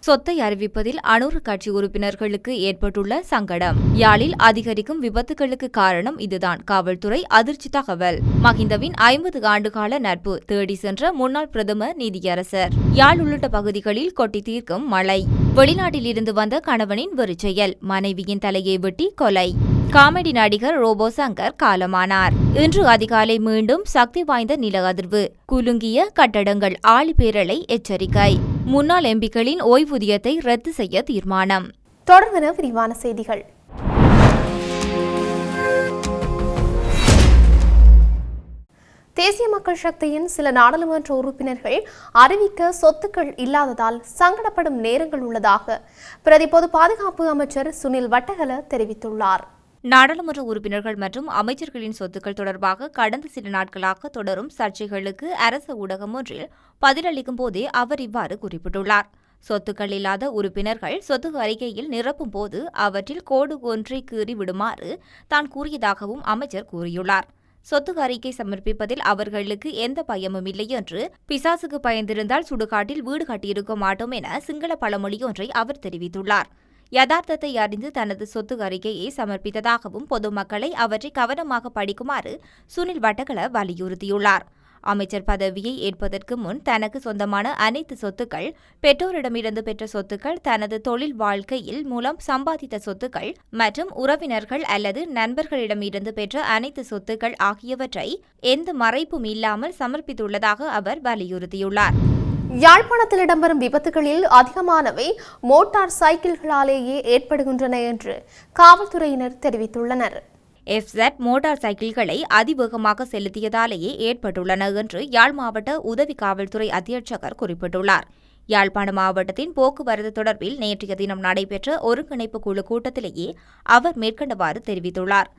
சொத்தை அறிவிப்பதில் அனூறு கட்சி உறுப்பினர்களுக்கு ஏற்பட்டுள்ள சங்கடம். யாழில் அதிகரிக்கும் விபத்துகளுக்கு காரணம் இதுதான். காவல்துறை அதிர்ச்சி தகவல். மஹிந்தவின் ஐம்பது ஆண்டுகால நட்பு தேடி சென்ற முன்னாள் பிரதமர் நீதியரசர். யாழ் உள்ளிட்ட பகுதிகளில் கொட்டி தீர்க்கும் மழை. வெளிநாட்டில் இருந்து வந்த கணவனின் வெறிச்செயல். மனைவியின் தலையை வெட்டி கொலை. காமெடி நடிகர் ரோபோ சங்கர் காலமானார். இன்று அதிகாலை மீண்டும் சக்தி வாய்ந்த நில அதிர்வு குலுங்கிய கட்டடங்கள் ஆழிப்பேரலை எச்சரிக்கை. முன்னாள் எம்பிக்களின் ஓய்வூதியத்தை ரத்து செய்ய தீர்மானம். தொடர்பென விரிவான செய்திகள். தேசிய மக்கள் சக்தியின் சில நாடாளுமன்ற உறுப்பினர்கள் அறிவிக்க சொத்துக்கள் இல்லாததால் சங்கடப்படும் நேரங்கள் உள்ளதாக பிரதி பொது பாதுகாப்பு அமைச்சர் சுனில் வட்டகல தெரிவித்துள்ளார். நாடாளுமன்ற உறுப்பினர்கள் மற்றும் அமைச்சர்களின் சொத்துக்கள் தொடர்பாக கடந்த சில நாட்களாக தொடரும் சர்ச்சைகளுக்கு அரசு ஊடகம் ஒன்றில் பதிலளிக்கும் போதே அவர் இவ்வாறு குறிப்பிட்டுள்ளார். சொத்துக்கள் இல்லாத உறுப்பினர்கள் சொத்து அறிக்கையில் நிரப்பும் போது அவற்றில் கோடு ஒன்றை கீறி விடுமாறு தான் கூறியதாகவும் அமைச்சர் கூறியுள்ளார். சொத்து அறிக்கை சமர்ப்பிப்பதில் அவர்களுக்கு எந்த பயமும் இல்லை என்று பிசாசுக்கு பயந்திருந்தால் சுடுகாட்டில் வீடு கட்டியிருக்க மாட்டோம் என சிங்கள பழமொழியொன்றை அவர் தெரிவித்துள்ளார். யதார்த்தத்தை அறிந்து தனது சொத்து அறிக்கையை சமர்ப்பித்ததாகவும் பொதுமக்களை அவற்றை கவனமாக படிக்குமாறு சுனில் வட்டகல வலியுறுத்தியுள்ளார். அமைச்சர் பதவியை ஏற்பதற்கு முன் தனக்கு சொந்தமான அனைத்து சொத்துக்கள் பெற்றோரிடமிருந்து பெற்ற சொத்துக்கள் தனது தொழில் வாழ்க்கையில் மூலம் சம்பாதித்த சொத்துக்கள் மற்றும் உறவினர்கள் அல்லது நண்பர்களிடமிருந்து பெற்ற அனைத்து சொத்துக்கள் ஆகியவற்றை எந்த மறைப்பும் இல்லாமல் சமர்ப்பித்துள்ளதாக அவர் வலியுறுத்தியுள்ளார். யாழ்ப்பாணத்தில் இடம்பெறும் விபத்துகளில் அதிகமானவை மோட்டார் சைக்கிள்களாலேயே ஏற்படுகின்றன என்று காவல்துறையினர் தெரிவித்துள்ளனர். எஃப்செட் மோட்டார் சைக்கிள்களை அதிவேகமாக செலுத்தியதாலேயே ஏற்பட்டுள்ளன என்று யாழ் மாவட்ட உதவி காவல்துறை அத்தியட்சகர் குறிப்பிட்டுள்ளார். யாழ்ப்பாண மாவட்டத்தின் போக்குவரத்து தொடர்பில் நேற்றைய தினம் நடைபெற்ற ஒருங்கிணைப்பு குழு கூட்டத்திலேயே அவர் மேற்கண்டவாறு தெரிவித்துள்ளார்.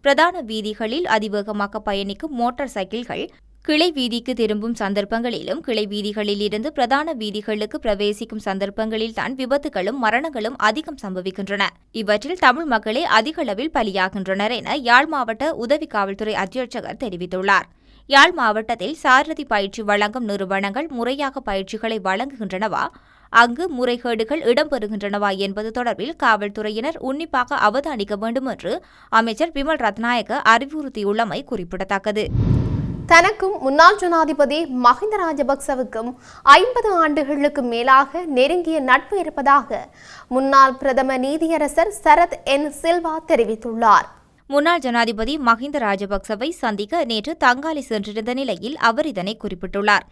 பிரதான வீதிகளில் அதிவேகமாக பயணிக்கும் மோட்டார் சைக்கிள்கள் கிளை வீதிக்கு திரும்பும் சந்தர்ப்பங்களிலும் கிளை வீதிகளில் இருந்து பிரதான வீதிகளுக்கு பிரவேசிக்கும் சந்தர்ப்பங்களில் தான் விபத்துகளும் மரணங்களும் அதிகம் சம்பவிக்கின்றன. இவற்றில் தமிழ் மக்களே அதிக அளவில் பலியாகின்றனர் என யாழ் மாவட்ட உதவி காவல்துறை அத்தியட்சகர் தெரிவித்துள்ளார். யாழ் மாவட்டத்தில் சாரதி பயிற்சி வழங்கும் நிறுவனங்கள் முறையாக பயிற்சிகளை வழங்குகின்றனவா? அங்கு முறைகேடுகள் இடம்பெறுகின்றனவா என்பது தொடர்பில் காவல்துறையினர் உன்னிப்பாக அவதானிக்க வேண்டும் என்று அமைச்சர் பிமல் ரத்நாயக்க அறிவுறுத்தியுள்ளமை குறிப்பிடத்தக்கது. தனக்கும் முன்னாள் ஜனாதிபதி மஹிந்த ராஜபக்சவுக்கும் ஐம்பது ஆண்டுகளுக்கு மேலாக நெருங்கிய நட்பு இருப்பதாக முன்னாள் பிரதம நீதியரசர் சரத் என் சில்வா தெரிவித்துள்ளார். முன்னாள் ஜனாதிபதி மஹிந்த ராஜபக்சவை சந்திக்க நேற்று தங்காலி சென்றிருந்த நிலையில் அவர் இதனை குறிப்பிட்டுள்ளார்.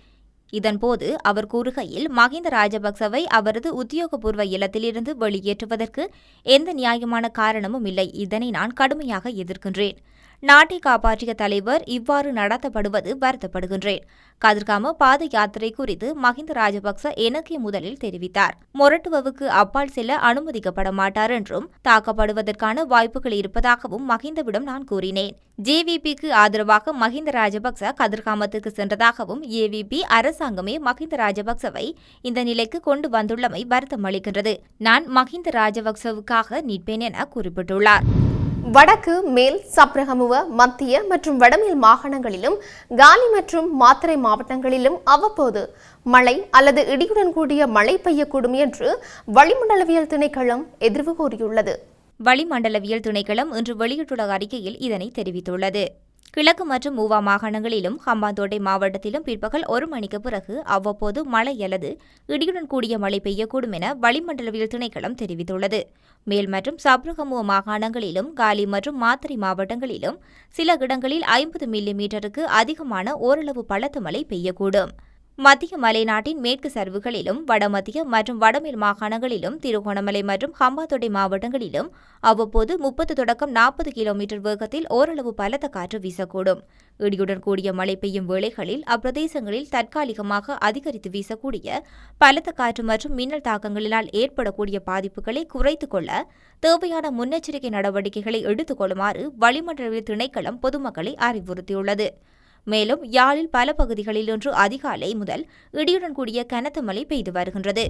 இதன்போது அவர் கூறுகையில் மஹிந்த ராஜபக்சவை அவரது உத்தியோகபூர்வ இல்லத்திலிருந்து வெளியேற்றுவதற்கு எந்த நியாயமான காரணமும் இல்லை. இதனை நான் கடுமையாக எதிர்க்கின்றேன். நாட்டை காப்பாற்றிய தலைவர் இவ்வாறு நடத்தப்படுவது வருத்தப்படுகின்றேன். கதிர்காம பாத யாத்திரை குறித்து மஹிந்த ராஜபக்ச எனக்கே முதலில் தெரிவித்தார். மொரட்டுவவுக்கு அப்பால் செல்ல அனுமதிக்கப்பட மாட்டார் என்றும் தாக்கப்படுவதற்கான வாய்ப்புகள் இருப்பதாகவும் மஹிந்தவிடம் நான் கூறினேன். ஜேவிபிக்கு ஆதரவாக மஹிந்த ராஜபக்ச கதிர்காமத்துக்கு சென்றதாகவும் ஏவிபி அரசாங்கமே மஹிந்த ராஜபக்சவை இந்த நிலைக்கு கொண்டு வந்துள்ளமை வருத்தம் அளிக்கின்றது நான் மஹிந்த ராஜபக்சவுக்காக நிற்பேன் என குறிப்பிட்டுள்ளார். வடக்கு மேல் சப்ரகமுவ மத்திய மற்றும் வடமேல் மாகாணங்களிலும் காலி மற்றும் மாத்தறை மாவட்டங்களிலும் அவ்வப்போது மழை அல்லது இடியுடன் கூடிய மழை பெய்யக்கூடும் என்று வளிமண்டலவியல் திணைக்களம் எதிர்வு கூறியுள்ளது. வளிமண்டலவியல் திணைக்களம் இன்று வெளியிட்டுள்ள அறிக்கையில் இதனை தெரிவித்துள்ளது. கிழக்கு மற்றும் மூவா மாகாணங்களிலும் ஹம்பாந்தோட்டை மாவட்டத்திலும் பிற்பகல் ஒரு மணிக்கு பிறகு அவ்வப்போது மழை அல்லது இடியுடன் கூடிய மழை பெய்யக்கூடும் என வளிமண்டலவியல் திணைக்களம் தெரிவித்துள்ளது. மேல் மற்றும் சப்ரகமுவ மாகாணங்களிலும் காலி மற்றும் மாத்திரை மாவட்டங்களிலும் சில இடங்களில் ஐம்பது மில்லி மீட்டருக்கு அதிகமான ஓரளவு பலத்த மழை பெய்யக்கூடும். மத்திய மலைநாட்டின் மேற்கு சரிவுகளிலும் வடமத்திய மற்றும் வடமேல் மாகாணங்களிலும் திருகோணமலை மற்றும் ஹம்பாத்தோட்டை மாவட்டங்களிலும் அவ்வப்போது முப்பது தொடக்கம் நாற்பது கிலோமீட்டர் வேகத்தில் ஓரளவு பலத்த காற்று வீசக்கூடும். இடியுடன் கூடிய மழை பெய்யும் வேளைகளில் அப்பிரதேசங்களில் தற்காலிகமாக அதிகரித்து வீசக்கூடிய பலத்த காற்று மற்றும் மின்னல் தாக்கங்களினால் ஏற்படக்கூடிய பாதிப்புகளை குறைத்துக் கொள்ள தேவையான முன்னெச்சரிக்கை நடவடிக்கைகளை எடுத்துக் கொள்ளுமாறு வளிமண்டல திணைக்களம் பொதுமக்களை அறிவுறுத்தியுள்ளது. மேலும் யாழில் பல பகுதிகளில் இன்று அதிகாலை முதல் இடியுடன் கூடிய கனத்த மழை பெய்து வருகின்றது.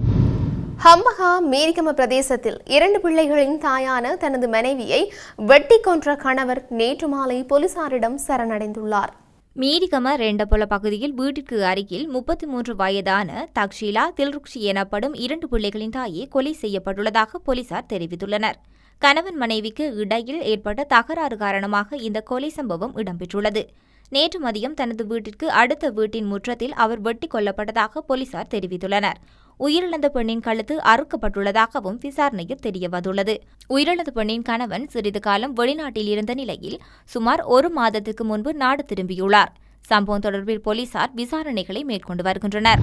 ஹம்பகா மேரிகம பிரதேசத்தில் இரண்டு பிள்ளைகளின் தாயான தனது மனைவியை வெட்டி கொன்ற கணவர் நேற்று மாலை போலீசாரிடம் சரணடைந்துள்ளார். மீரிகம ரெண்டபொல பகுதியில் வீட்டிற்கு அருகில் முப்பத்தி மூன்று வயதான தக்ஷீலா தில்ருக்ஷி எனப்படும் இரண்டு பிள்ளைகளின் தாயே கொலை செய்யப்பட்டுள்ளதாக போலீசார் தெரிவித்துள்ளனர். கணவன் மனைவிக்கு இடையில் ஏற்பட்ட தகராறு காரணமாக இந்த கொலை சம்பவம் இடம்பெற்றுள்ளது. நேற்று மதியம் தனது வீட்டிற்கு அடுத்த வீட்டின் முற்றத்தில் அவர் வெட்டி கொல்லப்பட்டதாக போலீசார் தெரிவித்துள்ளனர். உயிரிழந்த பெண்ணின் கழுத்து அறுக்கப்பட்டுள்ளதாகவும் விசாரணையில் தெரியவந்துள்ளது. உயிரிழந்த பெண்ணின் கணவன் சிறிது காலம் வெளிநாட்டில் இருந்த நிலையில் சுமார் ஒரு மாதத்துக்கு முன்பு நாடு திரும்பியுள்ளார். சம்பவம் தொடர்பில் போலீசார் விசாரணைகளை மேற்கொண்டு வருகின்றனர்.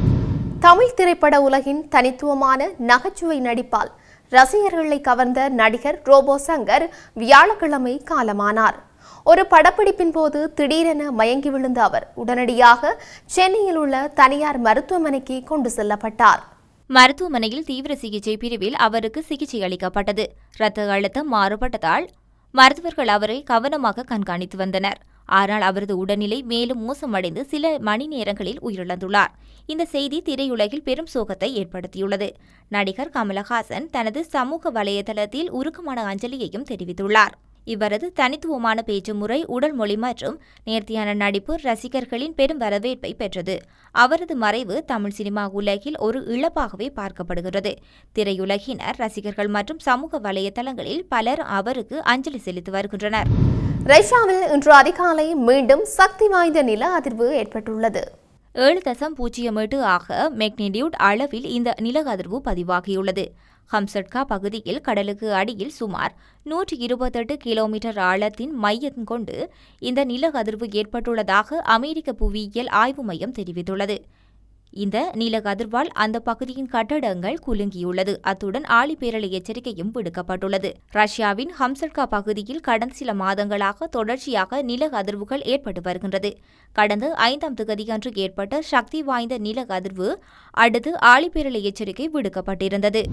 தமிழ் திரைப்பட உலகின் தனித்துவமான நகைச்சுவை நடிப்பால் ரசிகர்களை கவர்ந்த நடிகர் ரோபோ சங்கர் வியாழக்கிழமை காலமானார். ஒரு படப்பிடிப்பின் போது திடீரென மயங்கி விழுந்த அவர் உடனடியாக சென்னையில் உள்ள தனியார் மருத்துவமனைக்கு கொண்டு செல்லப்பட்டார். மருத்துவமனையில் தீவிர சிகிச்சை பிரிவில் அவருக்கு சிகிச்சை அளிக்கப்பட்டது. இரத்த அழுத்தம் மாறுபட்டதால் மருத்துவர்கள் அவரை கவனமாக கண்காணித்து வந்தனர். ஆனால் அவரது உடல்நிலை மேலும் மோசமடைந்து சில மணி நேரங்களில் உயிரிழந்துள்ளார். இந்த செய்தி திரையுலகில் பெரும் சோகத்தை ஏற்படுத்தியுள்ளது. நடிகர் கமலஹாசன் தனது சமூக வலைதளத்தில் உருக்கமான அஞ்சலியையும் தெரிவித்துள்ளார். இவரது தனித்துவமான பேச்சு முறை உடல் மொழி மற்றும் நேர்த்தியான நடிப்பு ரசிகர்களின் பெரும் வரவேற்பை பெற்றது. அவரது மறைவு தமிழ் சினிமா உலகில் ஒரு இழப்பாகவே பார்க்கப்படுகிறது. திரையுலகினர் ரசிகர்கள் மற்றும் சமூக வலைதளங்களில் பலர் அவருக்கு அஞ்சலி செலுத்தி வருகின்றனர். ரஷ்யாவில் இன்று அதிகாலை மீண்டும் சக்தி வாய்ந்த நில அதிர்வு ஏற்பட்டுள்ளது. ஏழு தசம் பூஜ்ஜியம் எட்டு ஆக மெக்னிடியூட் அளவில் இந்த நில அதிர்வு பதிவாகியுள்ளது. ஹம்சட்கா பகுதியில் கடலுக்கு அடியில் சுமார் நூற்றி இருபத்தெட்டு கிலோமீட்டர் ஆழத்தின் மையம் கொண்டு இந்த நில அதிர்வு ஏற்பட்டுள்ளதாக அமெரிக்க புவியியல் ஆய்வு மையம் தெரிவித்துள்ளது. இந்த நில அதிர்வால் அந்த பகுதியின் கட்டடங்கள் குலுங்கியுள்ளது. அத்துடன் ஆழிப்பேரலை எச்சரிக்கையும் விடுக்கப்பட்டுள்ளது. ரஷ்யாவின் ஹம்சட்கா பகுதியில் கடந்த சில மாதங்களாக தொடர்ச்சியாக நில அதிர்வுகள் ஏற்பட்டு வருகின்றது. கடந்த ஐந்தாம் திகதியன்று ஏற்பட்ட சக்தி வாய்ந்த நில அதிர்வு அடுத்து ஆழிப்பேரலை எச்சரிக்கை விடுக்கப்பட்டிருந்தது.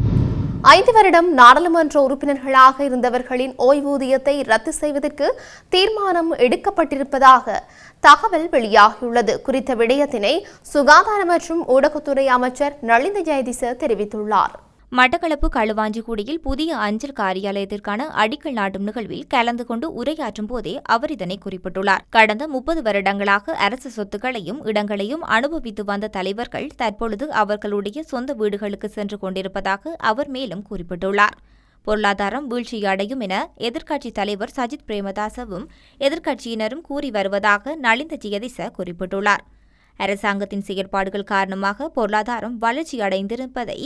ஐந்து வருடம் நாடாளுமன்ற உறுப்பினர்களாக இருந்தவர்களின் ஓய்வூதியத்தை ரத்து செய்வதற்கு தீர்மானம் எடுக்கப்பட்டிருப்பதாக தகவல் வெளியாகியுள்ளது. குறித்த விடயத்தினை சுகாதார மற்றும் ஊடகத்துறை அமைச்சர் நளிந்த ஜெயதிச தெரிவித்துள்ளார். மட்டக்களப்பு களுவாஞ்சிக்குடியில் புதிய அஞ்சல் காரியாலயத்திற்கான அடிக்கல் நாட்டும் நிகழ்வில் கலந்து கொண்டு உரையாற்றும் போதே அவர் இதனை குறிப்பிட்டுள்ளார். கடந்த முப்பது வருடங்களாக அரசு சொத்துக்களையும் இடங்களையும் அனுபவித்து வந்த தலைவர்கள் தற்பொழுது அவர்களுடைய சொந்த வீடுகளுக்கு சென்று கொண்டிருப்பதாக அவர் மேலும் குறிப்பிட்டுள்ளார். பொருளாதாரம் வீழ்ச்சியடையும் என எதிர்க்கட்சித் தலைவர் சஜித் பிரேமதாசவும் எதிர்க்கட்சியினரும் கூறி வருவதாக நளிந்த ஜெயதிச குறிப்பிட்டுள்ளார். அரசாங்கத்தின் செயற்பாடுகள் காரணமாக பொருளாதாரம் வளர்ச்சியடைந்திருப்பதை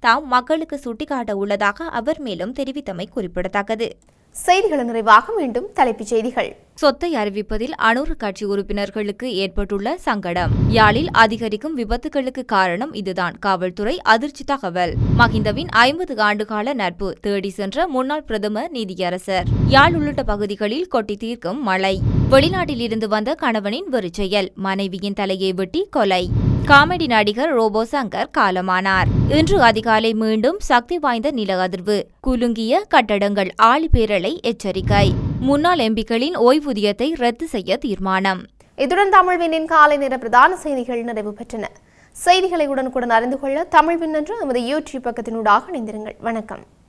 தாம் மக்களுக்கு சுட்டிக்காட்ட உள்ளதாக அவர் மேலும் தெரிவித்தமை குறிப்பிடத்தக்கது. செய்திகள் நிறைவாக மீண்டும் தலைப்புச் செய்திகள். சொத்தை அறிவிப்பதில் அனூறு கட்சி உறுப்பினர்களுக்கு ஏற்பட்டுள்ள சங்கடம். யாழில் அதிகரிக்கும் விபத்துகளுக்கு காரணம் இதுதான். காவல்துறை அதிர்ச்சி தகவல். மஹிந்தவின் ஐம்பது ஆண்டுகால நட்பு தேடி சென்ற முன்னாள் பிரதமர் நீதியரசர். யாழ் உள்ளிட்ட பகுதிகளில் கொட்டி தீர்க்கும் மழை. வெளிநாட்டில் இருந்து வந்த கணவனின் வெறிச்செயல் மனைவியின் தலையை வெட்டி கொலை. காமெடி நடிகர் ரோபோ சங்கர் காலமானார். இன்று அதிகாலை மீண்டும் சக்தி வாய்ந்த நில அதிர்வு குலுங்கிய கட்டடங்கள் ஆழிப்பேரலை எச்சரிக்கை. முன்னாள் எம்பிக்களின் ஓய்வூதியத்தை ரத்து செய்ய தீர்மானம். இதுடன் தமிழ்வினின் காலை நேர பிரதான செய்திகள் நிறைவு பெற்றன. செய்திகளை உடனுக்குடன் அறிந்து கொள்ள தமிழ்வின் என்று நமது யூடியூப் பக்கத்தினூடாக இணைந்திருங்கள். வணக்கம்.